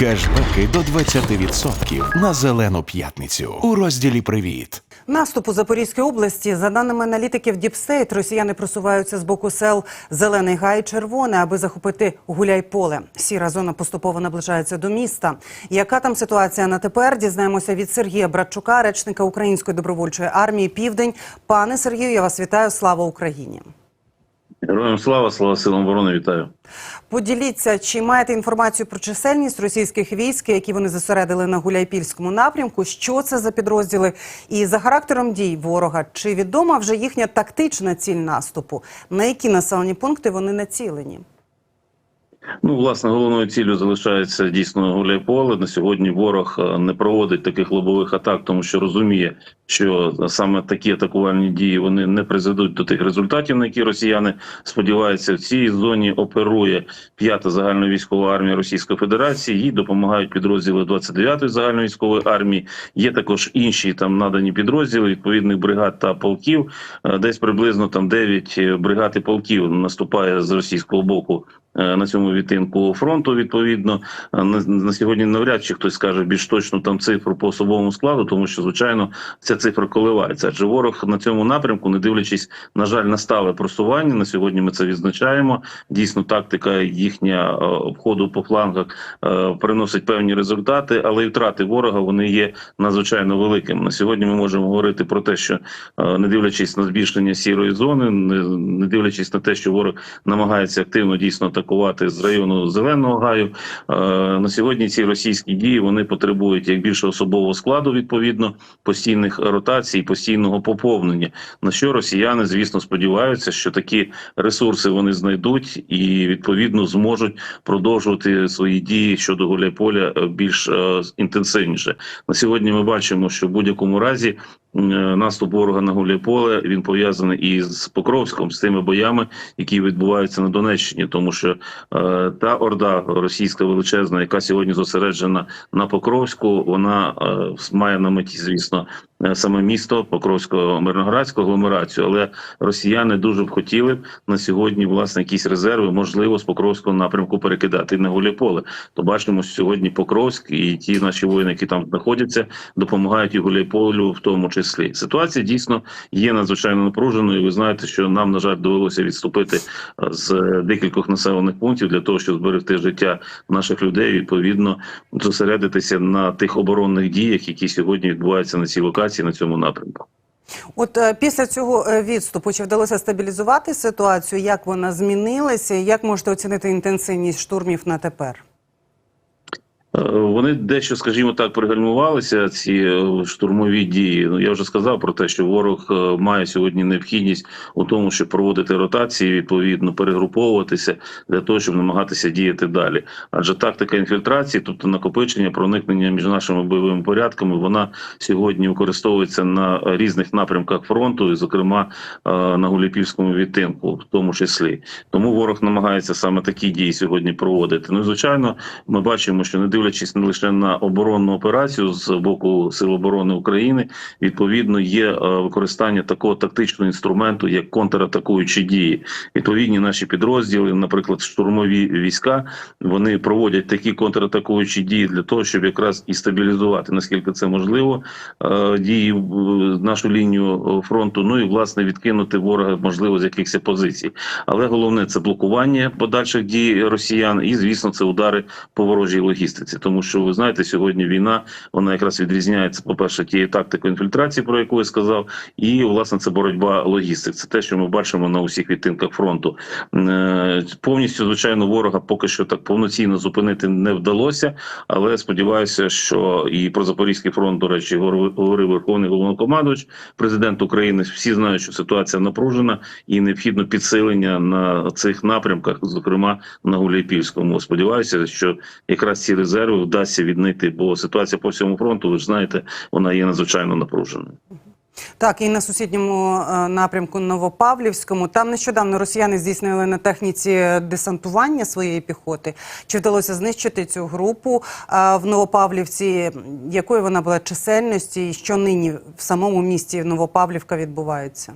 Кешбеки до 20% на зелену п'ятницю у розділі Привіт. Наступ у Запорізькій області, за даними аналітиків Діпстейт, росіяни просуваються з боку сел Зелений Гай і Червоне, аби захопити Гуляйполе. Сіра зона поступово наближається до міста. Яка там ситуація на тепер? Дізнаємося від Сергія Братчука, речника Української добровольчої армії Південь. Пане Сергію, я вас вітаю. Слава Україні! Героям слава, слава силам оборони, вітаю. Поділіться, чи маєте інформацію про чисельність російських військ, які вони зосередили на Гуляйпільському напрямку? Що це за підрозділи? І за характером дій ворога, чи відома вже їхня тактична ціль наступу? На які населені пункти вони націлені? Ну, власне, головною ціллю залишається дійсно Гуляйполе. На сьогодні ворог е, не проводить таких лобових атак, тому що розуміє, що саме такі атакувальні дії вони не призведуть до тих результатів, на які росіяни сподіваються. В цій зоні оперує п'ята загальна військова армія Російської Федерації. Їй допомагають підрозділи 29-ї загальної військової армії. Є також інші там надані підрозділи відповідних бригад та полків. Е, Десь приблизно там 9 бригад і полків наступає з російського боку е, на цьому відтинку фронту. Відповідно, Е, на, сьогодні навряд чи хтось скаже більш точно там цифру по особовому складу, тому що звичайно ця цифра коливається. Адже ворог на цьому напрямку, не дивлячись, на жаль, на стале просування. На сьогодні ми це відзначаємо. Дійсно, тактика їхня е, обходу по флангах е, приносить певні результати, але і втрати ворога вони є надзвичайно великими. На сьогодні ми можемо говорити про те, що е, не дивлячись на збільшення сірої зони, не дивлячись на те, що ворог намагається активно дійсно атакувати з району зеленого гаю. Е, на сьогодні ці російські дії вони потребують як більше особового складу, відповідно постійних ротацій, постійного поповнення. На що росіяни, звісно, сподіваються, що такі ресурси вони знайдуть і відповідно зможуть продовжувати свої дії щодо Гуляйполя е, більш е, інтенсивніше. На сьогодні ми бачимо, що в будь-якому разі. Е, Наступ ворога на Гуляйполе він пов'язаний і з Покровськом, з тими боями, які відбуваються на Донеччині, тому що е, та орда російська величезна, яка сьогодні зосереджена на Покровську, вона е, має на меті, звісно, саме місто Покровського мирноградську агломерацію. Але росіяни дуже б хотіли на сьогодні власне якісь резерви, можливо, з Покровського напрямку перекидати на Гуляйполе. То бачимо, що сьогодні Покровськ і ті наші воїни, які там знаходяться, допомагають і Гуляйполю в тому числі. Ситуація дійсно є надзвичайно напруженою. Ви знаєте, що нам на жаль довелося відступити е, з декількох населених пунктів для того, щоб зберегти життя наших людей. Відповідно, зосередитися на тих оборонних діях, які сьогодні відбуваються на цій локації на цьому напрямку. От е, після цього е, відступу чи вдалося стабілізувати ситуацію? Як вона змінилася? Як можете оцінити інтенсивність штурмів на тепер? Е, Вони дещо, скажімо так, пригальмувалися ці е, штурмові дії. Ну я вже сказав про те, що ворог е, має сьогодні необхідність у тому, щоб проводити ротації, відповідно перегруповуватися для того, щоб намагатися діяти далі. Адже тактика інфільтрації, тобто накопичення, проникнення між нашими бойовими порядками, вона сьогодні використовується на різних напрямках фронту, і, зокрема на Гуляпівському відтинку, в тому числі. Тому ворог намагається саме такі дії сьогодні проводити. Ну і звичайно, ми бачимо, що не дивлячись не лише на оборонну операцію з боку Сил оборони України, відповідно є е, використання такого тактичного інструменту, як контратакуючі дії. Відповідні наші підрозділи, наприклад, штурмові війська, вони проводять такі контратакуючі дії для того, щоб якраз і стабілізувати наскільки це можливо е, дії нашу лінію фронту. Ну і власне відкинути ворога можливо з якихось позицій. Але головне це блокування подальших дій росіян, і звісно, це удари по ворожій логістиці. Тому що ви знаєте, сьогодні війна вона якраз відрізняється, по перше, тією тактикою інфільтрації, про яку я сказав, і власне це боротьба логістик. Це те, що ми бачимо на усіх відтинках фронту. Е, Повністю, звичайно, ворога поки що так повноцінно зупинити не вдалося. Але сподіваюся, що і про Запорізький фронт, до речі, говорив Верховний головнокомандувач, президент України. Всі знають, що ситуація напружена і необхідно підсилення на цих напрямках, зокрема на Гуляйпільському. Сподіваюся, що якраз ці резерви вдасться віднайти, бо ситуація по всьому фронту, ви ж знаєте, вона є надзвичайно напруженою. Так, і на сусідньому е, напрямку Новопавлівському. Там нещодавно росіяни здійснили на техніці десантування своєї піхоти. Чи вдалося знищити цю групу е, в Новопавлівці? Якою вона була чисельності, і що нині в самому місті Новопавлівка відбувається?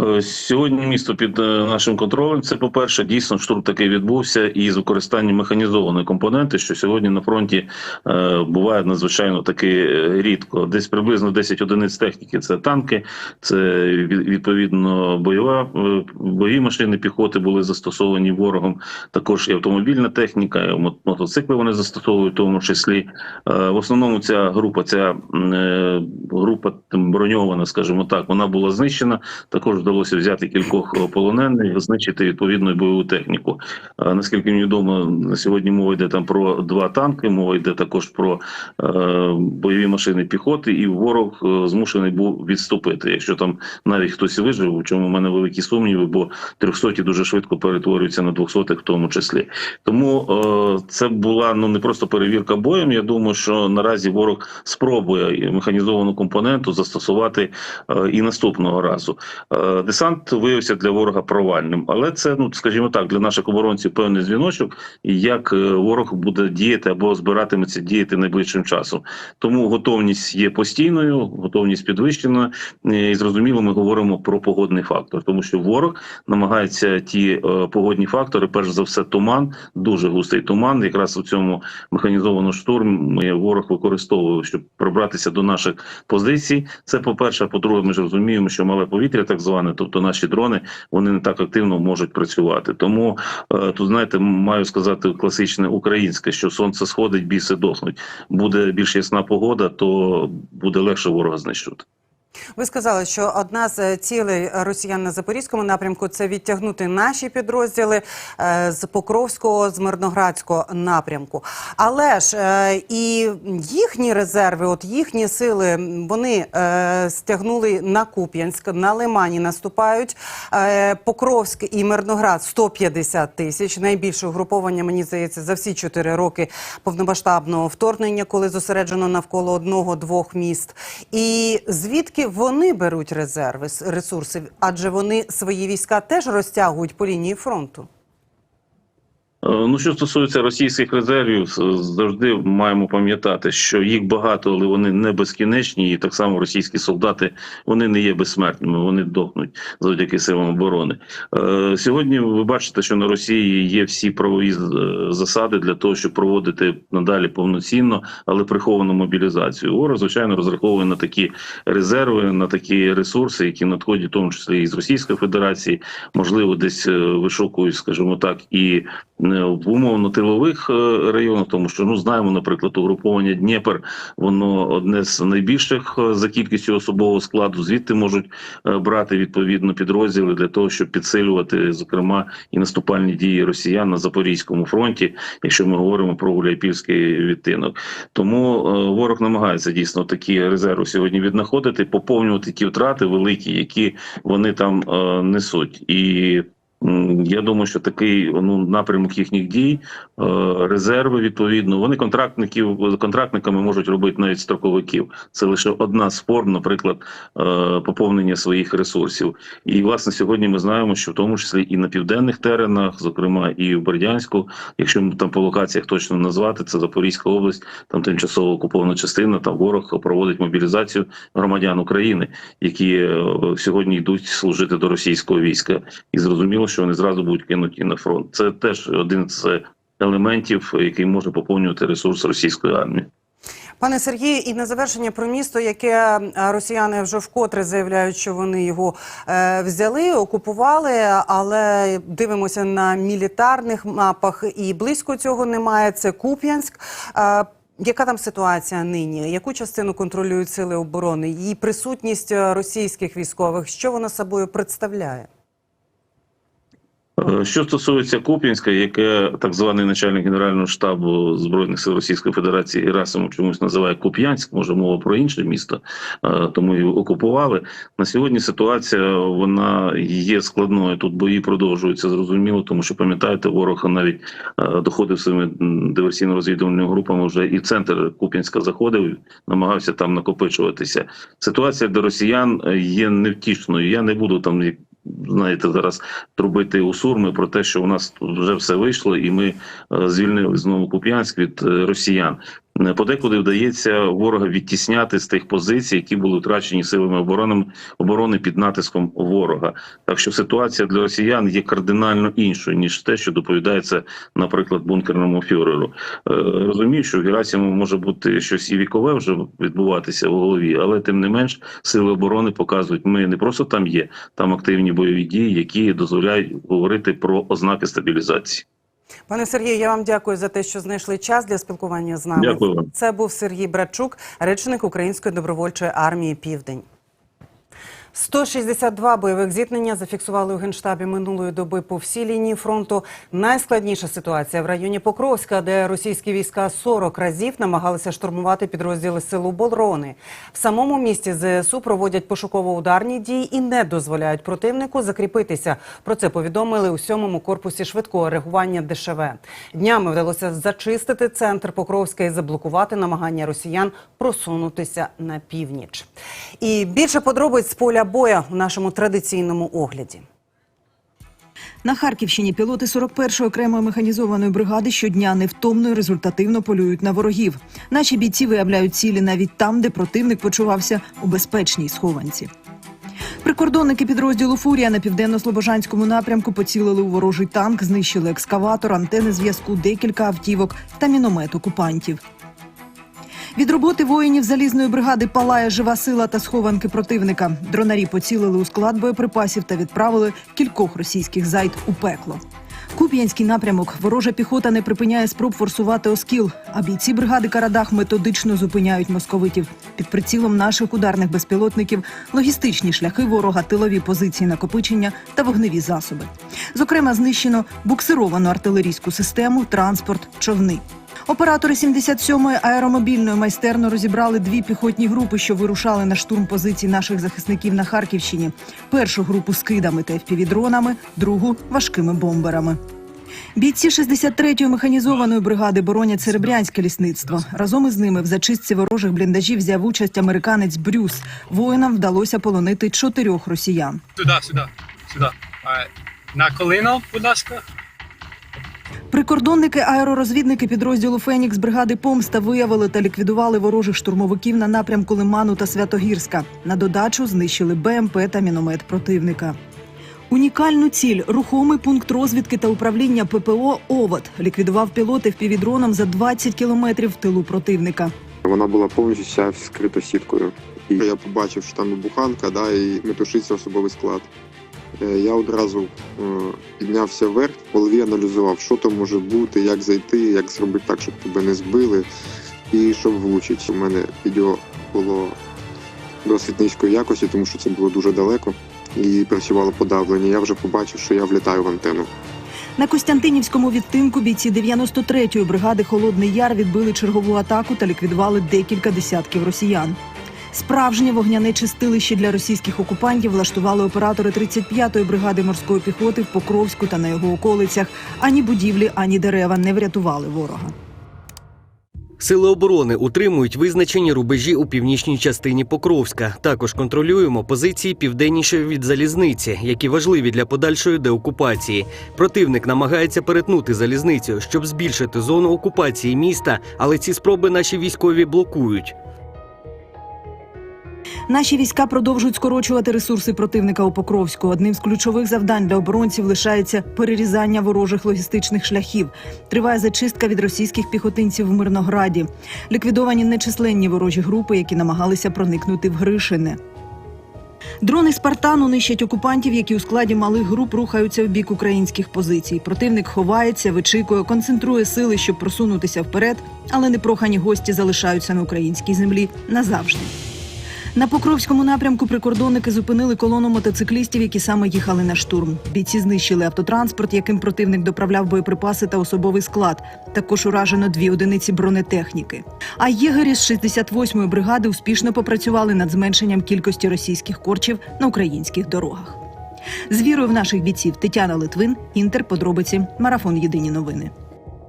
Е, Сьогодні місто під е, нашим контролем. Це, по-перше, дійсно штурм такий відбувся із використанням механізованої компоненти, що сьогодні на фронті е, буває надзвичайно таки е, рідко. Десь приблизно 10 одиниць техніки це танки, це відповідно бойова бойові машини піхоти були застосовані ворогом. Також і автомобільна техніка, і мотоцикли вони застосовують в тому числі. Е, В основному ця група, ця е, група броньована, скажімо так, вона була знищена. Також вдалося взяти кількох е, полонених, знищити відповідну бойову техніку. Е, Наскільки мені відомо, на сьогодні мова йде там про два танки. Мова йде також про е, бойові машини піхоти, і ворог змушений був відступити. Якщо там навіть хтось вижив, у чому в мене великі сумніви, бо 300 дуже швидко перетворюються на 200 в тому числі. Тому це була ну не просто перевірка боєм. Я думаю, що наразі ворог спробує механізовану компоненту застосувати і наступного разу. Десант виявився для ворога провальним, але це, ну скажімо так, для наших оборонців певний дзвіночок, як е, ворог буде діяти або збиратиметься діяти найближчим часом. Тому готовність є постійною, готовність підвищена. Е, І зрозуміло, ми говоримо про погодний фактор, тому що ворог намагається ті е, погодні фактори, перш за все, туман, дуже густий туман. Якраз у цьому механізованому штурмі ворог використовує, щоб пробратися до наших позицій. Це по перше. По-друге, ми ж розуміємо, що мале повітря, так зване, тобто наші дрони, вони не так активно можуть працювати. Тому е, тут знаєте, маю сказати класичне українське, що сонце сходить, біси дохнуть. Буде більш ясна погода, то буде легше ворога знищувати. Ви сказали, що одна з е, цілей росіян на запорізькому напрямку це відтягнути наші підрозділи е, з Покровського, з Мирноградського напрямку. Але ж е, і їхні резерви, от їхні сили, вони стягнули на Куп'янськ, на Лимані наступають. Покровськ і Мирноград 150 тисяч. Найбільше угруповання, мені здається, за всі чотири роки повномасштабного вторгнення, коли зосереджено навколо одного-двох міст. І звідки вони беруть резерви, ресурси? Адже вони свої війська теж розтягують по лінії фронту. Е, Ну, що стосується російських резервів, завжди маємо пам'ятати, що їх багато, але вони не безкінечні, і так само російські солдати вони не є безсмертними, вони дохнуть завдяки силам оборони. Е, Сьогодні ви бачите, що на Росії є всі правові е, засади для того, щоб проводити надалі повноцінно, але приховану мобілізацію. Ворог, звичайно, розраховує на такі резерви, на такі ресурси, які надходять, в тому числі і з Російської Федерації, можливо, десь вишукують, скажімо так, і в умовно тилових е, районах, тому що ну знаємо, наприклад, угруповання Дніпр, воно одне з найбільших е, за кількістю особового складу. Звідти можуть е, брати відповідно підрозділи для того, щоб підсилювати, зокрема, і наступальні дії росіян на запорізькому фронті, якщо ми говоримо про гуляйпільський відтинок. Тому ворог намагається дійсно такі резерви сьогодні віднаходити, поповнювати ті втрати великі, які вони там несуть і. Я думаю, що такий ну напрямок їхніх дій, е, резерви відповідно. Вони контрактників контрактниками можуть робити навіть строковиків. Це лише одна з форм, наприклад, е, поповнення своїх ресурсів. І власне сьогодні ми знаємо, що в тому числі і на південних теренах, зокрема і в Бердянську, якщо там по локаціях точно назвати, це Запорізька область, там тимчасово окупована частина. Там ворог проводить мобілізацію громадян України, які е, сьогодні йдуть служити до російського війська, і зрозуміло, що вони зразу будуть кинуті на фронт. Це теж один з елементів, який може поповнювати ресурс російської армії. Пане Сергію, і на завершення про місто, яке е, росіяни вже вкотре заявляють, що вони його е, взяли, окупували, але дивимося на мілітарних мапах, і близько цього немає. Це Куп'янськ. Е, яка там ситуація нині? Яку частину контролюють сили оборони? Її присутність російських військових, що вона собою представляє? Е, Що стосується Куп'янська, яке так званий начальник генерального штабу збройних сил Російської Федерації Герасимов чомусь називає Куп'янськ, може мова про інше місто, е, тому і окупували. На сьогодні ситуація вона є складною. Тут бої продовжуються зрозуміло, тому що пам'ятаєте, ворог навіть е, доходив своїми диверсійно-розвідувальними групами вже і центр Куп'янська заходив, намагався там накопичуватися. Ситуація для росіян є невтішною. Я не буду там знаєте, зараз трубити у сурми про те, що у нас тут вже все вийшло, і ми е, звільнили знову Куп'янськ від е, росіян. Е, Подекуди вдається ворога відтісняти з тих позицій, які були втрачені силами оборони оборони під натиском ворога. Так що ситуація для росіян є кардинально іншою ніж те, що доповідається, наприклад, бункерному фюреру. Е, Розумію, що в Герасиму може бути щось і вікове вже відбуватися в голові, але тим не менш сили оборони показують, ми не просто там є, там активні бойові дії, які дозволяють говорити про ознаки стабілізації. Пане Сергію, я вам дякую за те, що знайшли час для спілкування з нами. Дякую вам. Це був Сергій Братчук, речник Української добровольчої армії Південь. 162 бойових зіткнення зафіксували у генштабі минулої доби по всій лінії фронту. Найскладніша ситуація в районі Покровська, де російські війська 40 разів намагалися штурмувати підрозділи сил оборони. В самому місті ЗСУ проводять пошуково-ударні дії і не дозволяють противнику закріпитися. Про це повідомили у сьомому корпусі швидкого реагування ДШВ. Днями вдалося зачистити центр Покровська і заблокувати намагання росіян просунутися на північ. І більше подробиць з поля боя у нашому традиційному огляді. На Харківщині пілоти 41-ї окремої механізованої бригади щодня невтомно і результативно полюють на ворогів. Наші бійці виявляють цілі навіть там, де противник почувався у безпечній схованці. Прикордонники підрозділу Фурія на південно-слобожанському напрямку поцілили у ворожий танк, знищили екскаватор, антени зв'язку, декілька автівок та міномет окупантів. Від роботи воїнів залізної бригади палає жива сила та схованки противника. Дронарі поцілили у склад боєприпасів та відправили кількох російських зайд у пекло. Куп'янський напрямок ворожа піхота не припиняє спроб форсувати оскіл, а бійці бригади Карадах методично зупиняють московитів. Під прицілом наших ударних безпілотників логістичні шляхи ворога, тилові позиції накопичення та вогневі засоби. Зокрема, знищено буксировану артилерійську систему, транспорт, човни. Оператори 77-ї аеромобільної майстерно розібрали дві піхотні групи, що вирушали на штурм позицій наших захисників на Харківщині. Першу групу скидами та FPV-дронами, другу важкими бомберами. Бійці 63-ї механізованої бригади боронять серебрянське лісництво. Разом із ними в зачистці ворожих бліндажів взяв участь американець Брюс. Воїнам вдалося полонити чотирьох росіян. Сюди, сюди, сюди. На коліно, будь ласка. Прикордонники аеророзвідники підрозділу Фенікс бригади Помста виявили та ліквідували ворожих штурмовиків на напрямку Лиману та Святогірська. На додачу знищили БМП та міномет противника. Унікальну ціль рухомий пункт розвідки та управління ППО Овод ліквідував пілоти впівдроном за 20 кілометрів в тилу противника. Вона була повністю вся вскрита сіткою. І я побачив, що там буханка, да, і метушиться особовий склад. Е, Я одразу е, піднявся вверх, в голові аналізував, що там може бути, як зайти, як зробити так, щоб тебе не збили, і щоб влучити. У мене відео було досить низької якості, тому що це було дуже далеко і працювало подавлення. Я вже побачив, що я влітаю в антенну. На Костянтинівському відтинку бійці 93-ї бригади Холодний Яр відбили чергову атаку та ліквідували декілька десятків росіян. Справжнє вогняне чистилище для російських окупантів влаштували оператори 35-ї бригади морської піхоти в Покровську та на його околицях. Ані будівлі, ані дерева не врятували ворога. Сили оборони утримують визначені рубежі у північній частині Покровська. Також контролюємо позиції південніше від залізниці, які важливі для подальшої деокупації. Противник намагається перетнути залізницю, щоб збільшити зону окупації міста, але ці спроби наші військові блокують. Наші війська продовжують скорочувати ресурси противника у Покровську. Одним з ключових завдань для оборонців лишається перерізання ворожих логістичних шляхів. Триває зачистка від російських піхотинців в Мирнограді. Ліквідовані нечисленні ворожі групи, які намагалися проникнути в Гришине. Дрони Спартану нищать окупантів, які у складі малих груп рухаються в бік українських позицій. Противник ховається, вичікує, концентрує сили, щоб просунутися вперед, але непрохані гості залишаються на українській землі назавжди. На Покровському напрямку прикордонники зупинили колону мотоциклістів, які саме їхали на штурм. Бійці знищили автотранспорт, яким противник доправляв боєприпаси та особовий склад. Також уражено дві одиниці бронетехніки. А єгері з 68-ї бригади успішно попрацювали над зменшенням кількості російських корчів на українських дорогах. З вірою в наших бійців Тетяна Литвин, Інтер, подробиці, марафон Єдині новини.